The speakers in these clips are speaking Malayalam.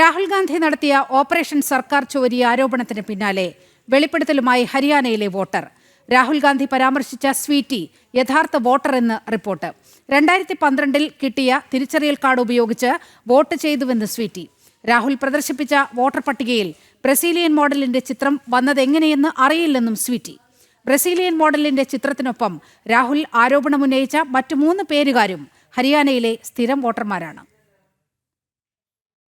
രാഹുൽ ഗാന്ധി നടത്തിയ ഓപ്പറേഷൻ സർക്കാർ ചോരി ആരോപണത്തിന് പിന്നാലെ വെളിപ്പെടുത്തലുമായി ഹരിയാനയിലെ വോട്ടർ. രാഹുൽ ഗാന്ധി പരാമർശിച്ച സ്വീറ്റി യഥാർത്ഥ വോട്ടർ എന്ന് റിപ്പോർട്ട്. രണ്ടായിരത്തി പന്ത്രണ്ടിൽ കിട്ടിയ തിരിച്ചറിയൽ കാർഡ് ഉപയോഗിച്ച് വോട്ട് ചെയ്തുവെന്ന് സ്വീറ്റി. രാഹുൽ പ്രദർശിപ്പിച്ച വോട്ടർ പട്ടികയിൽ ബ്രസീലിയൻ മോഡലിന്റെ ചിത്രം വന്നതെങ്ങനെയെന്ന് അറിയില്ലെന്നും സ്വീറ്റി. ബ്രസീലിയൻ മോഡലിന്റെ ചിത്രത്തിനൊപ്പം രാഹുൽ ആരോപണമുന്നയിച്ച മറ്റു മൂന്ന് പേരുകാരും ഹരിയാനയിലെ സ്ഥിരം വോട്ടർമാരാണ്.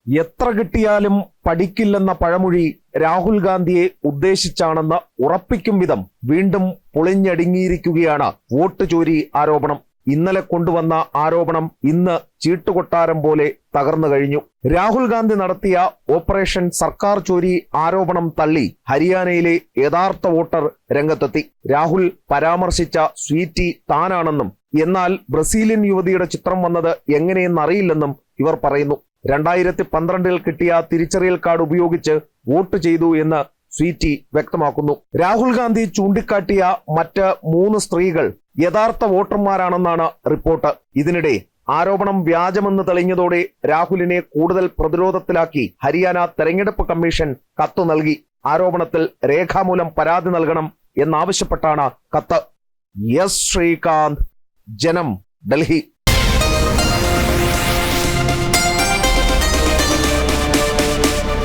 എത്ര കിട്ടിയാലും പഠിക്കില്ലെന്ന പഴമൊഴി രാഹുൽ ഗാന്ധിയെ ഉദ്ദേശിച്ചാണെന്ന് ഉറപ്പിക്കും വിധം വീണ്ടും പൊളിഞ്ഞടുങ്ങിയിരിക്കുകയാണ് വോട്ട് ചോരി ആരോപണം. ഇന്നലെ കൊണ്ടുവന്ന ആരോപണം ഇന്ന് ചീട്ടുകൊട്ടാരം പോലെ തകർന്നു കഴിഞ്ഞു. രാഹുൽ ഗാന്ധി നടത്തിയ ഓപ്പറേഷൻ സർക്കാർ ചോരി ആരോപണം തള്ളി ഹരിയാനയിലെ യഥാർത്ഥ വോട്ടർ രംഗത്തെത്തി. രാഹുൽ പരാമർശിച്ച സ്വീറ്റി താനാണെന്നും എന്നാൽ ബ്രസീലിയൻ യുവതിയുടെ ചിത്രം വന്നത് എങ്ങനെയെന്നറിയില്ലെന്നും ഇവർ പറയുന്നു. രണ്ടായിരത്തി പന്ത്രണ്ടിൽ കിട്ടിയ തിരിച്ചറിയൽ കാർഡ് ഉപയോഗിച്ച് വോട്ട് ചെയ്തു എന്ന് സ്വീറ്റി വ്യക്തമാക്കുന്നു. രാഹുൽ ഗാന്ധി ചൂണ്ടിക്കാട്ടിയ മറ്റ് മൂന്ന് സ്ത്രീകൾ യഥാർത്ഥ വോട്ടർമാരാണെന്നാണ് റിപ്പോർട്ട്. ഇതിനിടെ ആരോപണം വ്യാജമെന്ന് തെളിഞ്ഞതോടെ രാഹുലിനെ കൂടുതൽ പ്രതിരോധത്തിലാക്കി ഹരിയാന തെരഞ്ഞെടുപ്പ് കമ്മീഷൻ കത്ത് നൽകി. ആരോപണത്തിൽ രേഖാമൂലം പരാതി നൽകണം എന്നാവശ്യപ്പെട്ടാണ് കത്ത്. എസ് ശ്രീകാന്ത് ജനം ഡൽഹി.